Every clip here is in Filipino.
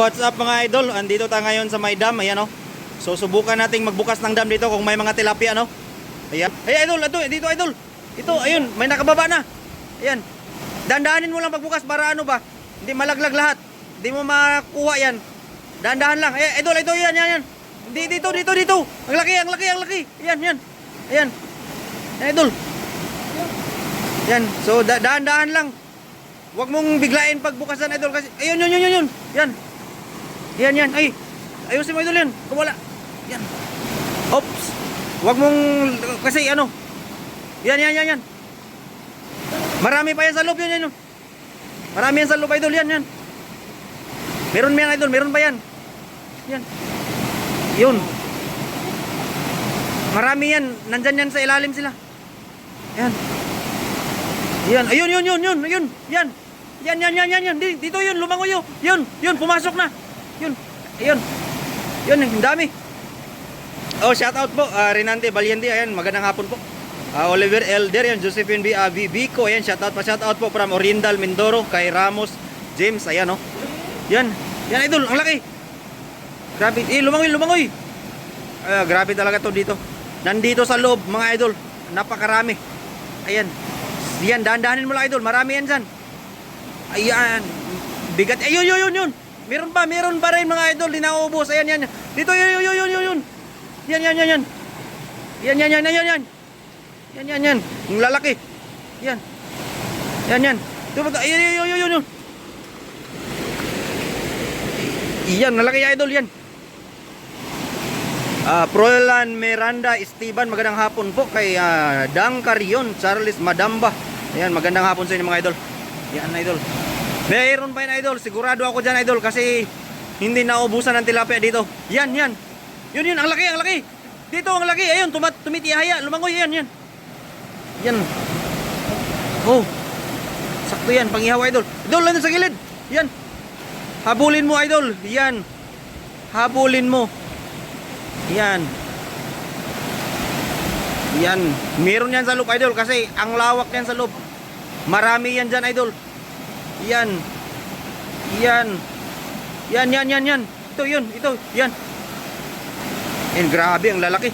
What's up mga idol? Andito tayo ngayon sa may dam, ayan oh. So subukan nating magbukas ng dam dito kung may mga tilapia no. Ayan. Ay idol, ito, dito idol. Ito, ayun, may nakababa na. Ayan. Dandahanin mo lang pagbukas para ano ba? Hindi malaglag lahat. Hindi mo makuha yan. Dahan-dahan lang. Eh, idol, ito yan, yan, yan. Di, dito, dito, dito. Ang laki, ang laki, ang laki. Ayan, yan. Ayan. Ayan, idol. Yan. So, da- dahan-dahan lang. Huwag mong biglain pagbukasan, idol. Kasi, ayun, yun, yun, yun, yun. Yan. Yan, yan. Ay, ayusin mo, idol, yan. Kumala. Yan. Oops. Huwag mong, kasi ano. Yan, yan, yan, yan. Marami pa yan sa loob, yan, yan. oh. Marami yan sa loob, idol, yan, yan. Meron yan, idol, meron pa yan. Yan. Yun. Marami yan. Nandyan yan sa ilalim sila. Yan. Yan. Ayun, yun, yun, yun, yun. Yan. Yan, yan, yan, yan, yan. Di- Dito yun, lumangoy yun. Yun, yun, pumasok na. Yun. Ayun. Yun, ang dami. Oh, shout out po. Uh, Renante Valiente, ayan, magandang hapon po. Ah, Oliver Elder, yan, Josephine B. Uh, Vico, ayan, shout out pa, shout out po from Orindal, Mindoro, kay Ramos, James, ayan, oh. Yan. Yan, idol, ang laki. Grabe, eh, lumangoy, lumangoy. Ah, grabe talaga to dito. Nandito sa loob, mga idol. Napakarami. Ayan. Yan, dahan-dahanin mo lang, idol. Marami yan dyan. Ayan. Bigat. Ayun, yun, yun, yun. Meron pa, meron pa rin mga idol. Di nauubos. Ayan, yan. Dito, yun, yun, yun, yun, yun. Yan, yan, yan, yan. Yan, yan, yan, yan, yan, yan. Yan, yan. Ang lalaki. Yan. Yan, yan. Ayun, yun, yun, yun, yun, yun. Yan, nalaki idol yan. Ah, Proelan Miranda Esteban, magandang hapon po kay ah, Dang Carion, Charles Madamba. Ayan, magandang hapon sa inyo mga idol. Yan, idol. Mayroon pa yan, idol. Sigurado ako dyan, idol, kasi hindi naubusan ng tilapia dito. Yan, yan. Yun, yun, ang laki, ang laki. Dito, ang laki. Ayun, tumat, tumitihaya. Lumangoy, yan, yan. Yan. Oh. Sakto yan, pangihaw, idol. Idol, nandun sa gilid. Yan. Habulin mo, idol. Yan. Habulin mo. Yan. Yan. Meron yan sa loob, idol. Kasi ang lawak yan sa loob. Marami yan dyan, idol. Yan. Yan. Yan, yan, yan, yan. Ito, yun. Ito, yan. Yan, grabe, ang lalaki.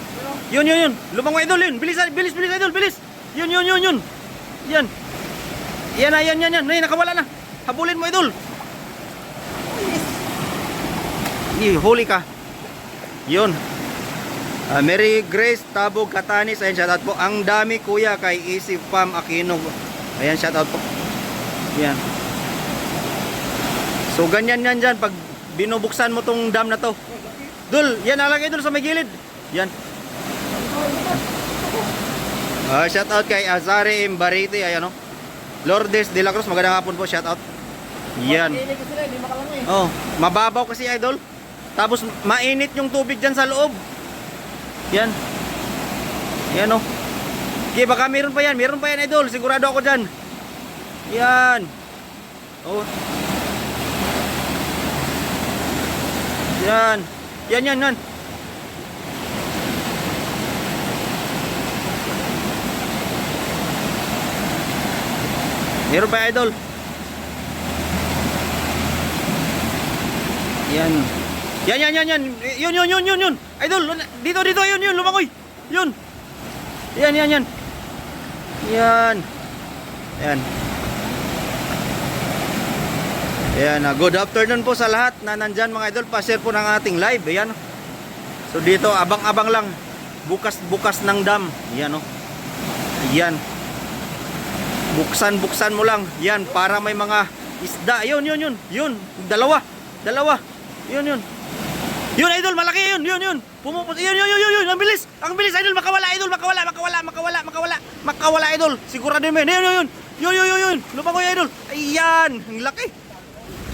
Yun, yun, yun. Lumangoy, idol, yun. Bilis, bilis, bilis, idol, bilis. Yun, yun, yun, yun. Yan. Yan na, yan, yan, yan. Ay, nakawala na. Habulin mo, idol. Ih, huli ka. Yun. Ah, Mary Grace Tabog Katanis. Ayan, shoutout po. Ang dami kuya kay Easy Farm Aquino. Ayan, shoutout po. Yan. So, ganyan yan dyan. Pag binubuksan mo tong dam na to. Dul, yan nalagay dul sa may gilid. Yan. Ah, shoutout kay Azare Imbarite. Ayan o. Lourdes de la Cruz. Magandang hapon po. Yan. Sila, hindi makalangoy. Oh, mababaw kasi idol. Tapos mainit yung tubig diyan sa loob. Yan. Yan oh. Okay, baka meron pa yan. Meron pa yan idol. Sigurado ako diyan. Yan. Oh. Yan. Yan yan yan. Meron pa idol. Yan. Yan, yan, yan, yan. Yun, yun, yun, yun, yun. Idol, dito, dito, yun, yun, lumangoy. Yun. Yan, yan, yan. Yan. Yan. Yan, ah, good afternoon po sa lahat na nandyan mga idol. Pa-share po ng ating live. Ayan. So dito, abang-abang lang. Bukas-bukas ng dam. Yan, oh. Yan. Buksan-buksan mo lang. Yan, para may mga isda. Yun, yun, yun. Yun, dalawa. Dalawa. Yun, yun. Yun, idol, malaki yun, yun, yun. Pumupot, yun, yun, yun, yun, yun, ang bilis. Ang bilis, idol, makawala, idol, makawala, makawala, makawala, makawala, makawala, idol. Sigurado mo yun, yun, yun, yun. Yun, yun, yun, yun. Lumangoy, idol. Ayan, ang laki.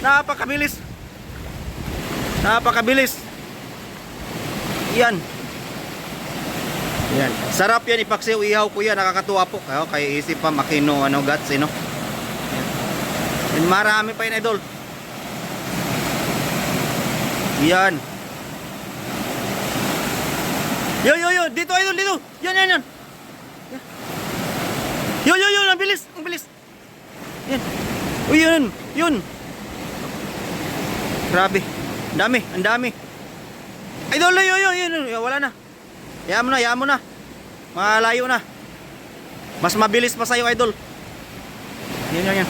Napakabilis. Napakabilis. Yan. Yan. Sarap yan ipaksiw ihaw kuya, nakakatuwa po. Kayo kay isip pa makino ano guts, eh, no? Yan. Marami pa yun, idol. Yan. Yo yo yo, dito idol dito. Yan yan yan. Yo yo yo, ang bilis, ang bilis. Yan. Uy, yun, yun. Grabe. Ang dami, ang dami. Idol, yun, yun, yun, yun, wala na. Hayaan mo na, hayaan mo na. Malayo na. Mas mabilis pa sa'yo, idol. Yan, yan, yan.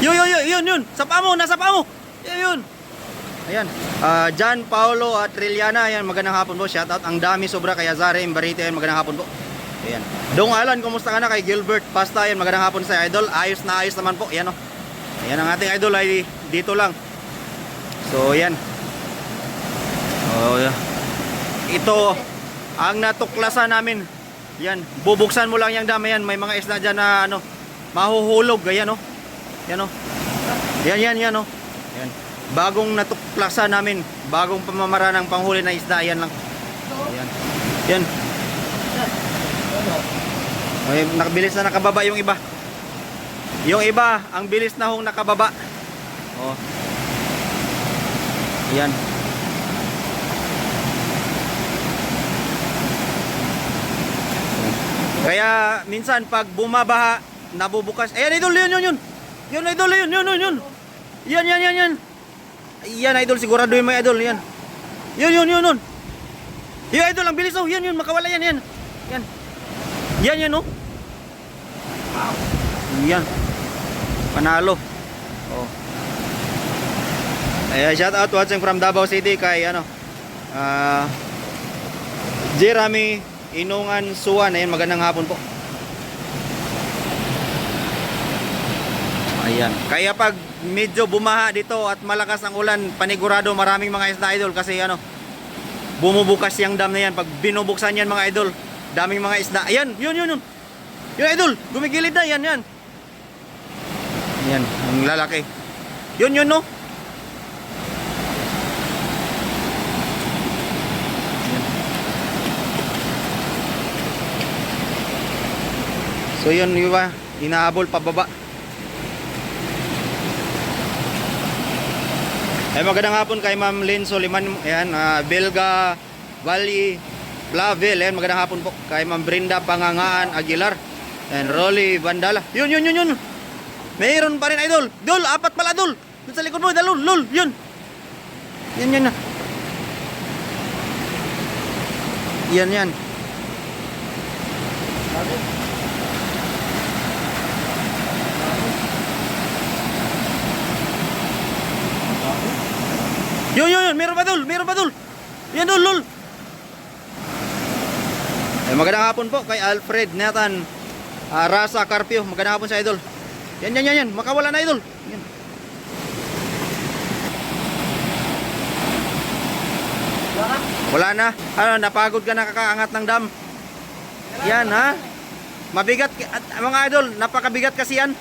Yun, yun, yun, yun, yun. Sa paa mo, nasa paa mo. Yun, yun. Ayan. Ah, John, Paolo at Trilliana. Ayan, magandang hapon po. Shoutout. Ang dami sobra. Kaya Zare, Imbarite. Ayan, magandang hapon po. Ayan. Dong Alan, kumusta ka na kay Gilbert Pasta? Ayan, magandang hapon sa idol. Ayos na ayos naman po. Ayan o. Ayan ang ating idol ay dito lang. So, ayan. Oh, yeah. Ito, ang natuklasan namin. Yan, bubuksan mo lang yung dam. Ayan, may mga isda dyan na ano, mahuhulog. Ayan o. Yan o. Yan, yan, yan o. Yan. Bagong natuklasan namin. Bagong pamamara ng panghuli na isda. Yan lang. Yan. Yan. Ay, nakabilis na nakababa yung iba. Yung iba, ang bilis na hong nakababa. Oh. Yan. Kaya minsan pag bumabaha, nabubukas. Ayan idol, yun yun yun. Yun idol, yun yun yun yun. Yan yan yan yan. Yan idol, siguraduhin mo idol, yan. Yun yun yun yun. Yung idol, ang bilis oh. Yan yun, makawala yan yan. Yan. Yan yan oh. Yan. Panalo. Oh. Ay, shout out watching from Davao City kay ano. Ah Jeremy Inungan Suwan. Ayan, magandang hapon po. Ayan. Kaya pag medyo bumaha dito at malakas ang ulan, panigurado maraming mga isda idol kasi ano, bumubukas yung dam na yan. Pag binubuksan yan mga idol, daming mga isda. Ayan, yun, yun, yun. Yun idol, gumigilid na, yan, yan. Yan, ang lalaki. Yun, yun, no? Yan. So yun, yun ba? Inahabol pababa. Ay magandang hapon kay Ma'am Lynn Soliman. Ayan, ah, Belga Valley Plavel. Ayan, magandang hapon po kay Ma'am Brinda Pangangaan Aguilar. And Rolly Bandala. Yun, yun, yun, yun. Mayroon pa rin idol. Dol, apat pala dol. Doon sa likod mo, dalol, lol, yun. Yan, yan na. Yan, yan. Yun, yun, yun. Meron pa dol, meron pa dol. Yan, dol, lol. Magandang hapon po kay Alfred Nathan ah, Rasa Carpio. Magandang hapon sa idol. Yan, yan, yan, yan. Makawala na idol. Yan. Wala na. Ano, napagod ka na kakaangat ng dam. Yan, ha? Mabigat, at mga idol, napakabigat kasi yan.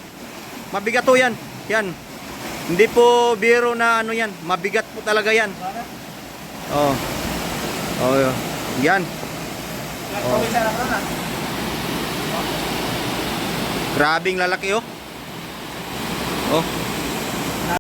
Mabigat to yan. Yan. Hindi po biro na ano yan. Mabigat po talaga yan. Oh. Oh, yun. yan. Oh. Grabing lalaki oh. Oh.